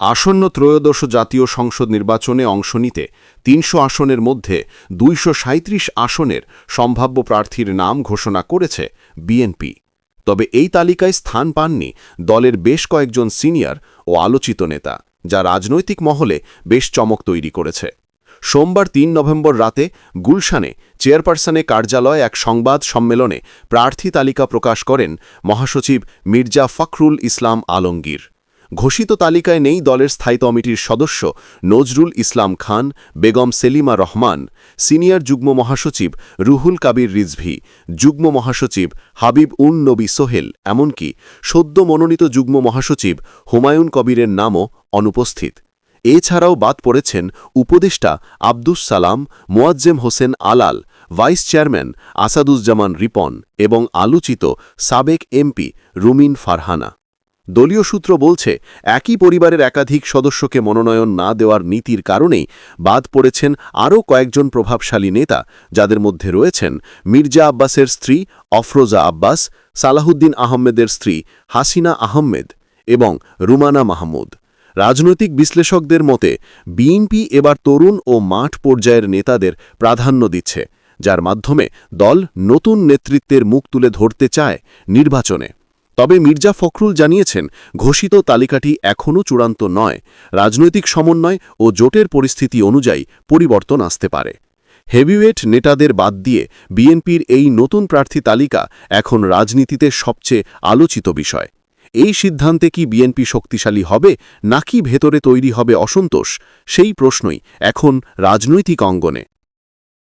আসন্ন ত্রয়োদশ জাতীয় সংসদ নির্বাচনে অংশ নিতে তিনশো আসনের মধ্যে দুইশো সাঁইত্রিশ আসনের সম্ভাব্য প্রার্থীর নাম ঘোষণা করেছে বিএনপি। তবে এই তালিকায় স্থান পাননি দলের বেশ কয়েকজন সিনিয়র ও আলোচিত নেতা, যা রাজনৈতিক মহলে বেশ চমক তৈরি করেছে। সোমবার তিন নভেম্বর রাতে গুলশানে চেয়ারপারসনে কার্যালয়ে এক সংবাদ সম্মেলনে প্রার্থী তালিকা প্রকাশ করেন মহাসচিব মির্জা ফখরুল ইসলাম আলমগীর। ঘোষিত তালিকায় নেই দলের স্থায়ী কমিটির সদস্য নজরুল ইসলাম খান, বেগম সেলিমা রহমান, সিনিয়র যুগ্ম মহাসচিব রুহুল কাবির রিজভি, যুগ্ম মহাসচিব হাবিব উন নবী সোহেল, এমনকি সদ্য মনোনীত যুগ্ম মহাসচিব হুমায়ুন কবিরের নামও অনুপস্থিত। এছাড়াও বাদ পড়েছেন উপদেষ্টা আব্দুস সালাম, মোয়াজ্জেম হোসেন আলাল, ভাইস চেয়ারম্যান আসাদুজ্জামান রিপন এবং আলোচিত সাবেক এমপি রুমিন ফারহানা। দলীয় সূত্র বলছে, একই পরিবারের একাধিক সদস্যকে মনোনয়ন না দেওয়ার নীতির কারণেই বাদ পড়েছেন আরও কয়েকজন প্রভাবশালী নেতা, যাদের মধ্যে রয়েছেন মির্জা আব্বাসের স্ত্রী অফরোজা আব্বাস, সালাহুদ্দিন আহমেদের স্ত্রী হাসিনা আহমেদ এবং রুমানা মাহমুদ। রাজনৈতিক বিশ্লেষকদের মতে, বিএনপি এবার তরুণ ও মাঠ পর্যায়ের নেতাদের প্রাধান্য দিচ্ছে, যার মাধ্যমে দল নতুন নেতৃত্বের মুখ তুলে ধরতে চায় নির্বাচনে। তবে মির্জা ফখরুল জানিয়েছেন, ঘোষিত তালিকাটি এখনও চূড়ান্ত নয়। রাজনৈতিক সমন্বয় ও জোটের পরিস্থিতি অনুযায়ী পরিবর্তন আসতে পারে। হেভিওয়েট নেতাদের বাদ দিয়ে বিএনপির এই নতুন প্রার্থী তালিকা এখন রাজনীতিতে সবচেয়ে আলোচিত বিষয়। এই সিদ্ধান্তে কি বিএনপি শক্তিশালী হবে, নাকি ভেতরে তৈরি হবে অসন্তোষ, সেই প্রশ্নই এখন রাজনৈতিক অঙ্গনে।